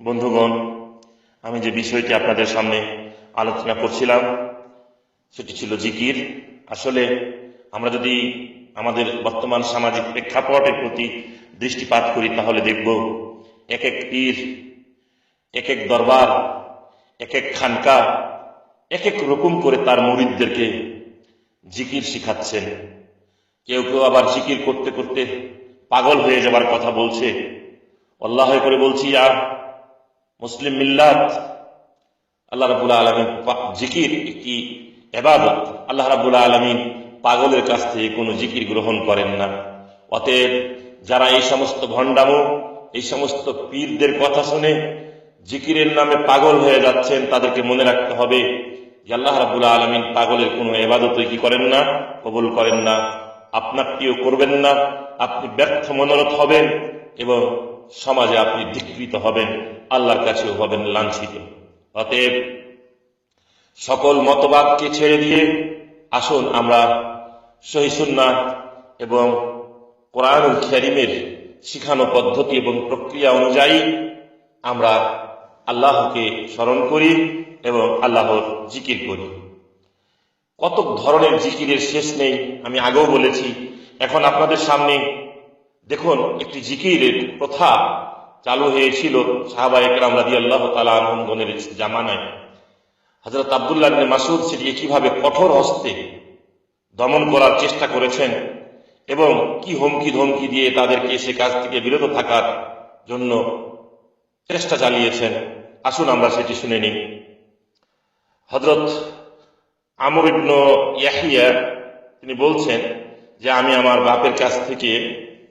বন্ধুগণ আমি যে বিষয়টি আপনাদের সামনে আলোচনা করছিলাম সেটি ছিল জিকির। আসলে আমরা যদি আমাদের বর্তমান সামাজিক প্রেক্ষাপটের প্রতি দৃষ্টিপাত করি, তাহলে দেখব এক এক পীর এক এক দরবার এক এক খানকা এক এক রকম করে তার মুরিদদেরকে জিকির শিখাচ্ছেন কেউ কেউ আবার জিকির করতে করতে পাগল হয়ে যাবার কথা বলছে। আল্লাহ করে বলছি আর মুসলিম মিল্লাত, আল্লাহ রাবুল আলমিন, জিকির একটি এবাদত, আল্লাহ রাবুল আলমিন পাগলের কাছ থেকে কোনো জিকির গ্রহণ করেন না। অতএব যারা এই সমস্ত ভণ্ডামো, এই সমস্ত পীরদের কথা শুনে জিকিরের নামে পাগল হয়ে যাচ্ছেন, তাদেরকে মনে রাখতে হবে যে আল্লাহ রাবুল আলমিন পাগলের কোনো এবাদতই কি করেন না, কবুল করেন না। আপনারটিও করবেন না, আপনি ব্যর্থ মনোরথ হবেন এবং সমাজে আপনি ধিকৃত হবেন, আল্লাহর কাছেও হবেন লাঞ্ছিত। অতএব সকল মতবাদকে ছেড়ে দিয়ে আসুন আমরা সহিসুন্না এবং কোরআনুল খেরিমের শিখানো পদ্ধতি এবং প্রক্রিয়া অনুযায়ী আমরা আল্লাহকে স্মরণ করি এবং আল্লাহর জিকির করি। কত ধরনের জিকিরের শেষ নেই, আমি আগেও বলেছি। এখন আপনাদের সামনে দেখুন, একটি জিকিরের প্রথা চালু হয়েছিল সাহাবা একরাম রাজি আল্লাহ তালা আনন্দনের জামানায়। হজরত আবদুল্লাহ মাসুদ সেটি কীভাবে কঠোর হস্তে দমন করার চেষ্টা করেছেন এবং কি হুমকি ধমকি দিয়ে তাদেরকে সে কাজ থেকে বিরত থাকার জন্য চেষ্টা চালিয়েছেন। আসুন আমরা সেটি শুনে নিই। হজরত আমর ইয়াহিয়া, তিনি বলছেন যে, আমি আমার বাপের কাছ থেকে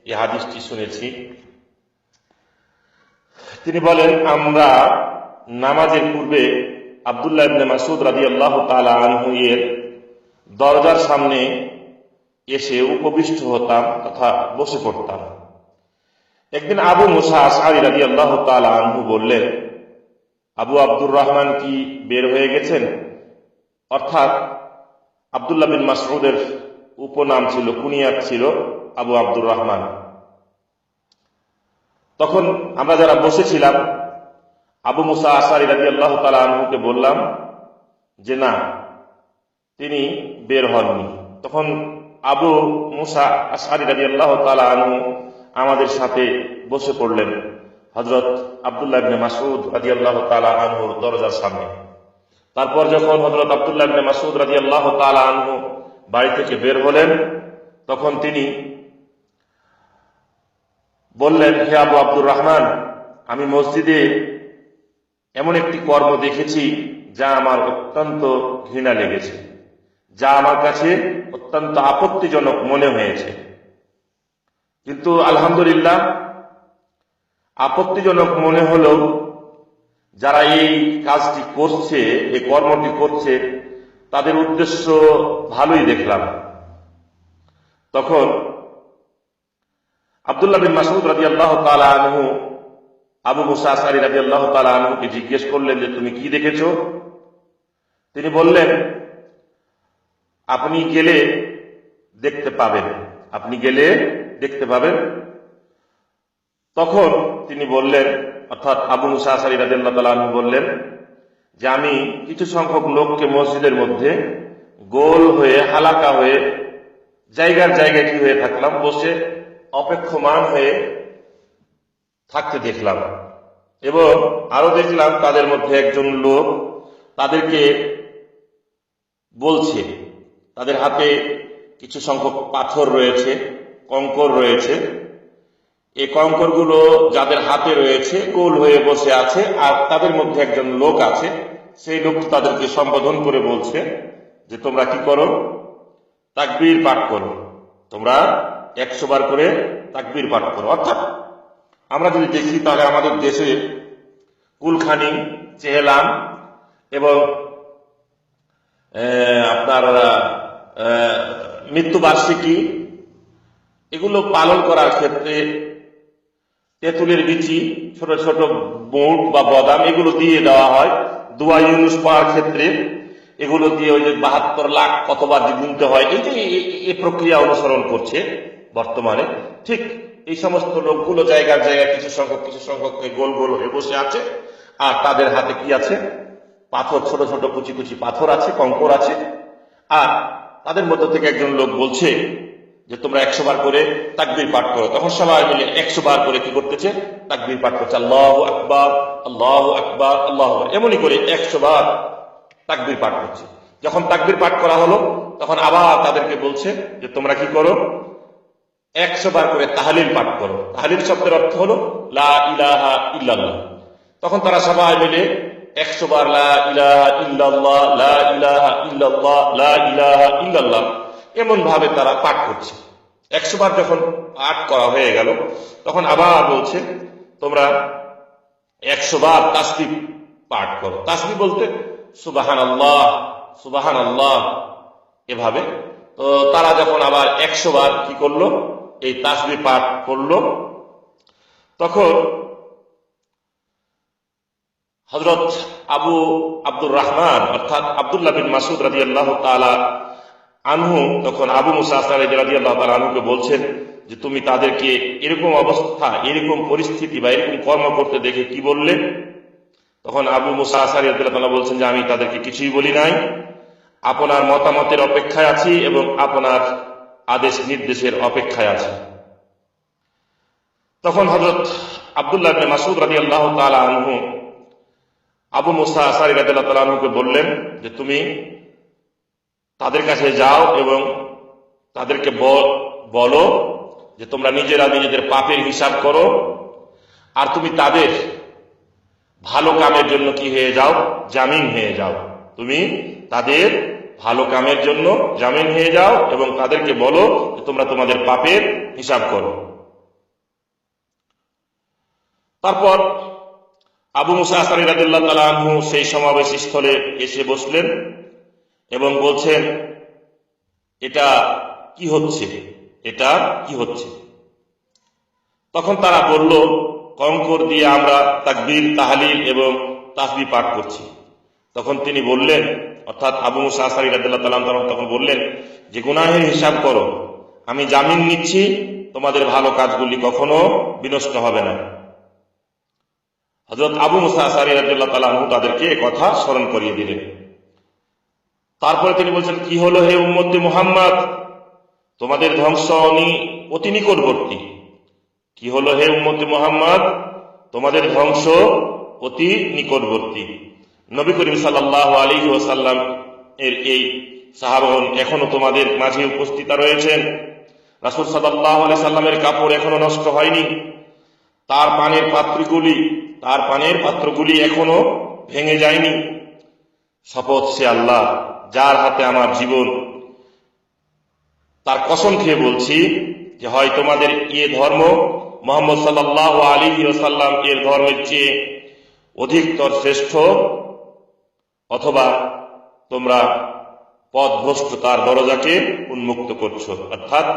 এই হাদিসটি শুনেছি। তিনি বলেন, আমরা নামাজের পূর্বে আবদুল্লাহ মাসুদ রাজি আল্লাহ তালা আনহু দরজার সামনে এসে উপবিষ্ট হতাম তথা বসে পড়তাম। একদিন আবু মুসা আসারি রাজি আল্লাহ আনহু বললেন, আবু আব্দুর রহমান কি বের হয়ে গেছেন? অর্থাৎ আবদুল্লাহ বিন মাসউদের উপনাম ছিল, কুনিয়াত ছিল আবু আব্দুর রহমান। তখন আমরা যারা বসেছিলাম, আবু মুসা আসারি রাজি আল্লাহ তালা আনহুকে বললাম যে, না তিনি বের হননি। তখন আবু মুসা আসারি রাজি আল্লাহ তালা আনহু আমাদের সাথে বসে পড়লেন হজরত আবদুল্লাহ মাসুদ রাজি আল্লাহ তালা আনহুর দরজার সামনে। তারপর যখন হজরত আবদুল্লাহ মাসুদ রাজি আল্লাহ তালা আনহু বাড়ি থেকে বের হলেন, তখন তিনি বললেন, হে আবু আব্দুর রহমান, আমি মসজিদে এমন একটি কর্ম দেখেছি যা আমার অত্যন্ত ঘৃণা লেগেছে। যা আমার কাছে অত্যন্ত আপত্তিজনক মনে হয়েছে। কিন্তু আলহামদুলিল্লাহ, আপত্তিজনক মনে হলেও যারা এই কাজটি করছে, এই কর্মটি করছে, তাদের উদ্দেশ্য ভালোই দেখলাম। তখন আবদুল্লাহ বিন মাসুদ রাজি আল্লাহ তালা আনহু, আবু মুসা আসারি রাজি আল্লাহ আনহুকে জিজ্ঞেস করলেন যে, তুমি কি দেখেছ? তিনি বললেন আপনি গেলে দেখতে পাবেন। আপনি গেলে দেখতে পাবেন। তখন তিনি বললেন, অর্থাৎ আবু মুসা বললেন যে, আমি কিছু সংখ্যক লোককে মসজিদের মধ্যে গোল হয়ে, হালাকা হয়ে, জায়গার জায়গায় কি হয়ে থাকলাম, বসে অপেক্ষমান হয়ে থাকতে দেখলাম এবং আরও দেখলাম তাদের মধ্যে একজন লোক তাদেরকে বলছে তাদের হাতে কিছু সংখ্যক পাথর রয়েছে, কঙ্কর রয়েছে। এই কঙ্করগুলো যাদের হাতে রয়েছে, গোল হয়ে বসে আছে, আর তাদের মধ্যে একজন লোক আছে, সেই লোক তাদেরকে সম্বোধন করে বলছে যে, তোমরা কি করো? তাকবীর পাঠ করো। তোমরা একশো বার করে তাকবীর পাঠ করো। অর্থাৎ আমরা যদি দেখি, তাহলে আমাদের দেশে কুলখানি চেহেলাম এবং আপনার মৃত্যুবার্ষিকী, এগুলো পালন করার ক্ষেত্রে তেঁতুলের বিচি, ছোট ছোট বুট বা বাদাম, এগুলো দিয়ে দেওয়া হয়। দুয়া ইউনুস পাওয়ার ক্ষেত্রে এগুলো দিয়ে ওই যে বাহাত্তর লাখ কতবার গুনতে হয়। এই যে এই প্রক্রিয়া অনুসরণ করছে বর্তমানে। ঠিক এই সমস্ত লোকগুলো জায়গার জায়গায় কিছু সংখ্যক কিছু সংখ্যক গোল গোল হয়ে বসে আছে। আর তাদের হাতে কি আছে? পাথর, ছোট ছোট কুচি কুচি পাথর আছে, কঙ্কর আছে। আর তাদের মধ্য থেকে একজন লোক বলছে যে তোমরা একশো বার করে তাকবির পাঠ করো। তখন সবাই মিলে একশো বার করে কি করতেছে? তাকবির পাঠ করছে। আল্লাহ আকবার আল্লাহ আকবার, আল্লাহ এমনই করে একশো বার তাকবির পাঠ করছে। যখন তাকবির পাঠ করা হলো, তখন আবার তাদেরকে বলছে যে, তোমরা কি করো? একশো বার করে তাহালিল পাঠ করো। তাহালিল শব্দের অর্থ হলো, লা ইলাহা ইল্লাল্লাহ। তখন তারা সবাই মিলে একশো বার লা লা লা এমন ভাবে তারা পাঠ করছে। একশো বার যখন পাঠ করা হয়ে গেল, তখন আবার বলছে, তোমরা একশো বার তাসবি পাঠ করো। তাসবি বলতে সুবাহান আল্লাহ সুবাহান আল্লাহ এভাবে। তো তারা যখন আবার একশো বার কি করল, এই তাসবি পাঠ করল, তখন হজরত আবু আব্দুর রহমান, অর্থাৎ আব্দুল্লাহ বিন মাসুদ রাজি আল্লাহ তালা আনহু তখন আবু মুসা রাজি আল্লাহ তালা আনহুকে বলছেন যে, তুমি তাদেরকে এরকম অবস্থা, এরকম পরিস্থিতি বা এরকম কর্ম করতে দেখে কি বললে? তখন আবু মুসা আসারি আল্লাহ বলছেন যে, আমি তাদেরকে কিছুই বলি নাই। আপনার মতামতের অপেক্ষায় আছি এবং আপনার আদেশ নির্দেশের অপেক্ষায় আছি। তখন হজরত আবদুল্লাহ মাসুদ রাজি আল্লাহ তালা আনহু আবু মুসা আসারি আনহুকে বললেন যে, তুমি তাদের কাছে যাও এবং তাদেরকে বলো যে, তোমরা নিজেরা নিজেদের পাপের হিসাব করো। আর তুমি তাদের ভালো কামের জন্য কি হয়ে যাও? জামিন হয়ে যাও। তুমি তাদের ভালো কামের জন্য জামিন হয়ে যাও এবং তাদেরকে বলো যে, তোমরা তোমাদের পাপের হিসাব করো। তারপর আবু মুসা রাদিল্লাহ তালা আনহু সেই সমাবেশ স্থলে এসে বসলেন এবং বলছেন, এটা কি হচ্ছে? এটা কি হচ্ছে? তখন তারা বলল, কঙ্কর দিয়ে আমরা তাকবীর, তাহালিল এবং তাসবি পাঠ করছি। তখন তিনি বললেন, অর্থাৎ আবু মুসা আসারি রাদিল্লাহ তালাম তখন বললেন, যে গুনাহের হিসাব করো, আমি জামিন নিচ্ছি, তোমাদের ভালো কাজগুলি কখনো বিনষ্ট হবে না। হজরত আবু মুসা আসারি রাদিল্লাহ তালাহু তাদেরকে কথা স্মরণ করিয়ে দিলেন। তারপরে তিনি বলছেন, কি হলো হে উম্মতি মুহাম্মদ? তোমাদের ধ্বংস অনি- অতি নিকটবর্তী। কি হলো হে উম্মতি মুহাম্মদ? তোমাদের ধ্বংস অতি নিকটবর্তী। নবী করিম সাল্লাল্লাহু আলাইহি ওয়াসাল্লাম এর এই সাহাবন এখনও তোমাদের মাঝে উপস্থিত রয়েছেন। রাসূল সাল্লাল্লাহু আলাইহি সাল্লামের কাপড় এখনও নষ্ট হয়নি। তার পানের পাত্রগুলি তার পানের পাত্রগুলি এখনও ভেঙে যায়নি। শপথ সে আল্লাহ, যার হাতে আমার জীবন। তার কসম খেয়ে বলছি যে হয় তোমাদের এ ধর্ম মোহাম্মদ সাল্লাহ আলী সাল্লাম এর ধর্মের চেয়ে অধিকতর শ্রেষ্ঠ, অথবা তোমরা পথভ্রষ্টতার দরজাকে উন্মুক্ত করছ, অর্থাৎ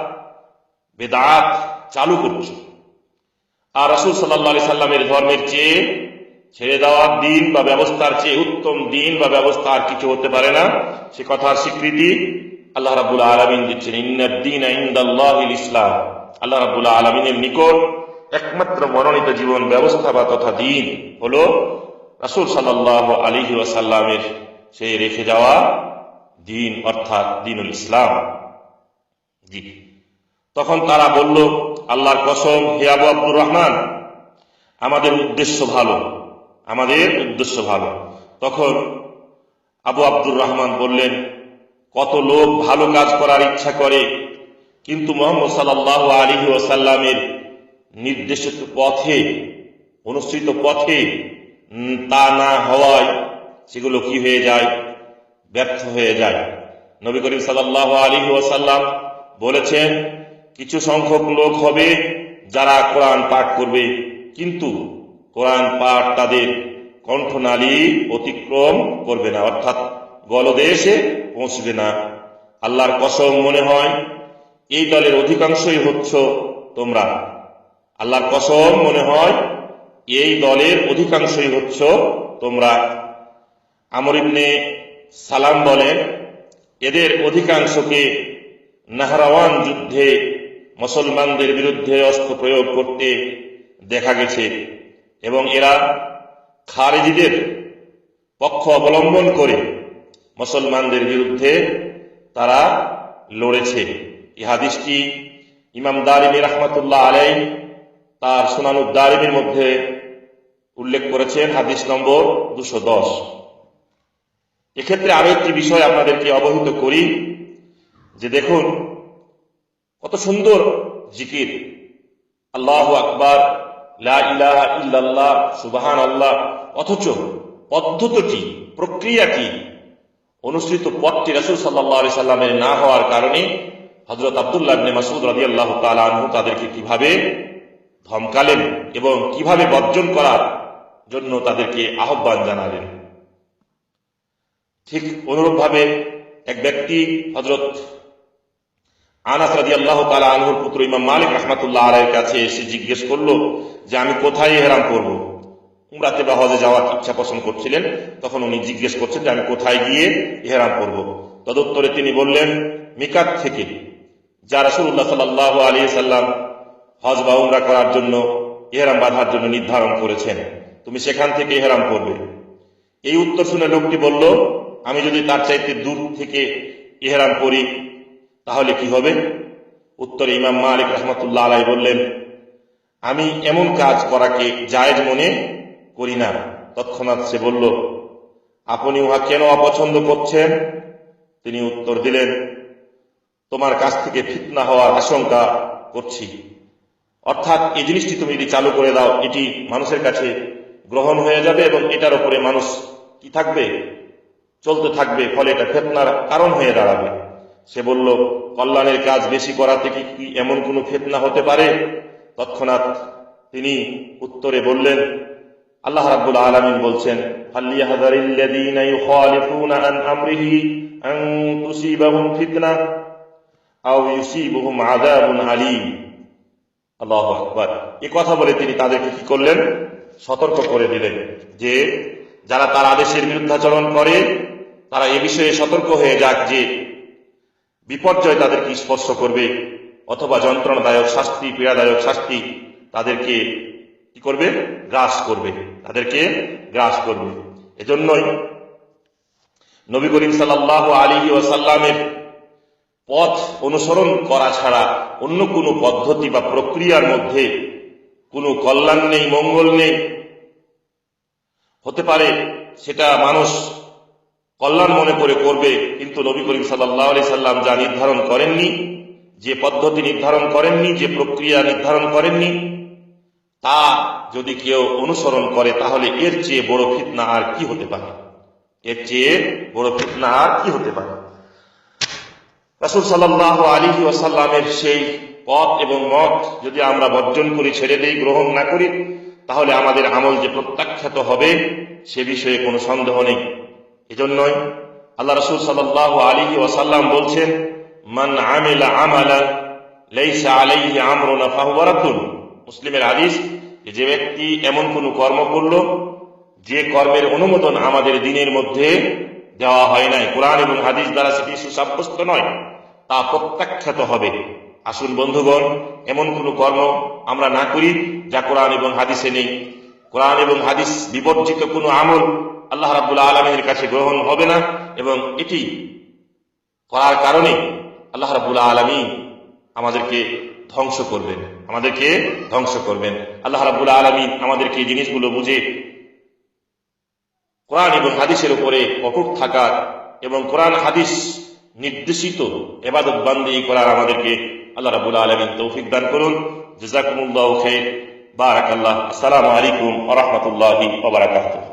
বেদাত চালু করছ। আর রাসুল সাল্লাহ সাল্লামের ধর্মের চেয়ে ছেড়ে দেওয়ার দিন বা ব্যবস্থার চেয়ে উত্তম দিন বা ব্যবস্থা আর কিছু হতে পারে না। সে কথার স্বীকৃতি আল্লাহ রাবুল আলমিন দিচ্ছেন। ইন্দিন ইসলাম। আল্লাহ রাবুল আলমিনের নিকট একমাত্র মনোনীত জীবন, ব্যবস্থা বা তথা দিন হল রাসুল সাল্লাহ আলী ওয়াসাল্লামের সেই রেখে যাওয়া দিন, অর্থাৎ দিনুল ইসলাম। জি। তখন তারা বলল, আল্লাহর কসম, হে আবু আব্দুর রহমান, আমাদের উদ্দেশ্য ভালো, আমাদের উদ্দেশ্য ভালো। তখন আবু আব্দুর রহমান বললেন, কত লোক ভালো কাজ করার ইচ্ছা করে, কিন্তু মোহাম্মদ সাল্লাহ আলী ওসাল্লামের নির্দেশিত পথে, অনুসৃত পথে তা না হওয়ায় সেগুলো কি হয়ে যায়? ব্যর্থ হয়ে যায়। নবী করিম সাল্লাহ আলী ওসাল্লাম বলেছেন কিছু সংখ্যক লোক হবে যারা কোরআন পাঠ করবে। কিন্তু কোরআন পাঠ তাদের কণ্ঠনালী অতিক্রম করবে না, অর্থাৎ গলদেশে পৌঁছবে না। আল্লাহর কসম মনে হয়, এই দলের অধিকাংশই হচ্ছ তোমরা। আল্লাহর কসম মনে হয়, এই দলের অধিকাংশই হচ্ছ তোমরা। আমর ইবনে সালাম বলেন, এদের অধিকাংশকে নাহরাওয়ান যুদ্ধে মুসলমানদের বিরুদ্ধে অস্ত্র প্রয়োগ করতে দেখা গেছে এবং এরা খারেজিদের পক্ষ অবলম্বন করে মুসলমানদের বিরুদ্ধে তারা লড়েছে। এই হাদিসটি ইমাম দারিমি রহমতুল্লাহ আলাই তার সুনানুদ দারিমির মধ্যে উল্লেখ করেছেন, হাদিস নম্বর দুশো দশ। এক্ষেত্রে আরও একটি বিষয় আপনাদেরকে অবহিত করি, যে দেখুন কত সুন্দর জিকির। আল্লাহ আকবার ইল্লাল্লাহ সুবাহান আল্লাহ অথচ পদ্ধতিটি প্রক্রিয়াটি অনুসৃত পথটি রাসূল আলাইহি সাল্লামের না হওয়ার কারণে হজরত আব্দুল্লাহ ইবনে মাসউদ আল্লাহ আনহু তাদেরকে কীভাবে ধমকালেন এবং কীভাবে বর্জন করার জন্য তাদেরকে আহ্বান জানালেন। ঠিক অনুরূপভাবে এক ব্যক্তি হজরত আনাস রাজি আল্লাহ তালা আনহুর পুত্র ইমাম মালিক রহমাতুল্লাহ আলাইয়ের কাছে এসে জিজ্ঞেস করল যে, আমি কোথায় হেরাম করব? উমরাতে বা হজে যাওয়ার ইচ্ছা পোষণ করছিলেন। তখন উনি জিজ্ঞেস করছেন যে, আমি কোথায় গিয়ে ইহরাম করব? তদুত্তরে তিনি বললেন, মিকাত থেকে, যা রাসুল্লাহ সাল্লাহ আলী সাল্লাম হজ বা উমরা করার জন্য ইহরাম বাঁধার জন্য নির্ধারণ করেছেন। তুমি সেখান থেকে ইহরাম করবে। এই উত্তর শুনে লোকটি বলল, আমি যদি তার চাইতে দূর থেকে ইহরাম করি তাহলে কি হবে? উত্তরে ইমাম মালিক রহমতুল্লাহ আলাই বললেন, আমি এমন কাজ করাকে জায়েজ মনে করি না। তৎক্ষণাৎ সে বলল, আপনি উহা কেন অপছন্দ করছেন? তিনি উত্তর দিলেন, তোমার কাছ থেকে ফিতনা হওয়ার আশঙ্কা করছি। অর্থাৎ এই জিনিসটি তুমি যদি চালু করে দাও, এটি মানুষের কাছে গ্রহণ হয়ে যাবে এবং এটার উপরে মানুষ কি থাকবে? চলতে থাকবে, ফলে এটা ফেতনার কারণ হয়ে দাঁড়াবে। সে বলল, কল্যাণের কাজ বেশি করা থেকে কি এমন কোনো ফেতনা হতে পারে? তৎক্ষণাৎ তিনি উত্তরে বললেন, আল্লাহ রাব্বুল আলামিন বলছেন ফালিয়াহযারিল্লাযীনা ইউখালিফুনা আন আমরিহি আন তুসিবাহুম ফিতনা আও ইউসিবুহুম আযাবুন আলীম। আল্লাহু আকবার। এই কথা বলে তিনি তাদেরকে কি করলেন? সতর্ক করে দিলেন যে, যারা তার আদেশের বিরুদ্ধাচরণ করে, তারা এ বিষয়ে সতর্ক হয়ে যাক যে বিপর্যয় তাদেরকে স্পর্শ করবে, অথবা যন্ত্রণাদায়ক শাস্তি, পীড়াদায়ক শাস্তি তাদেরকে কি করবে? গ্রাস করবে। তাদেরকে গ্রাস করবে। এজন্যই নবী করিম সাল্লাহ আলী ওয়াসাল্লামের পথ অনুসরণ করা ছাড়া অন্য কোনো পদ্ধতি বা প্রক্রিয়ার মধ্যে কোনো কল্যাণ নেই, মঙ্গল নেই। হতে পারে সেটা মানুষ কল্যাণ মনে করে করবে, কিন্তু নবী করিম সাল্লাহ আলি সাল্লাম যা নির্ধারণ করেননি, যে পদ্ধতি নির্ধারণ করেননি, যে প্রক্রিয়া নির্ধারণ করেননি, তা যদি কেউ অনুসরণ করে, তাহলে এর চেয়ে বড় ফিতনা আর কি হতে পারে? এর চেয়ে বড় ফিতনা আর কি হতে পারে? রাসুল সাল্লাহ আলী ওয়াসাল্লামের সেই পথ এবং মত যদি আমরা বর্জন করি, ছেড়ে দিই, গ্রহণ না করি, তাহলে আমাদের আমল যে প্রত্যাখ্যাত হবে, সে বিষয়ে কোনো সন্দেহ নেই। এজন্যই আল্লাহ রসুল সাল্লাহ আলী ওয়াসাল্লাম বলছেন, মান আমিলা আমালা লেইসা আলাইহি আমরুনা ফাহুয়া রাদ্দুন মুসলিমের হাদিস যে ব্যক্তি এমন কোন কর্ম করল, যে কর্মের অনুমোদন আমাদের দিনের মধ্যে দেওয়া হয় নাই। কোরআন এবং হাদিস দ্বারা সেটি সুসাব্যস্ত নয়, তা প্রত্যাখ্যাত হবে। আসুন বন্ধুগণ, এমন কোন কর্ম আমরা না করি যা কোরআন এবং হাদিসে নেই। কোরআন এবং হাদিস বিবর্জিত কোনো আমল আল্লাহ রাবুল্লাহ আলমের কাছে গ্রহণ হবে না এবং এটি করার কারণে আল্লাহ রাবুল্লাহ আলমী আমাদেরকে ধ্বংস করবেন। আমাদেরকে ধ্বংস করবেন। আল্লাহ রাবুল্লাহ আলমী আমাদেরকে এই জিনিসগুলো বুঝে কোরআন এবং হাদিসের উপরে অটুট থাকার এবং কোরআন হাদিস নির্দেশিত এবাদত বান্দি করার আমাদেরকে আল্লাহ রাবুল আলমিন তৌফিক দান করুন। জেজাকুমুল্লাহ খের বারাকাল্লাহ। আসসালামু আলাইকুম আ রহমতুল্লাহি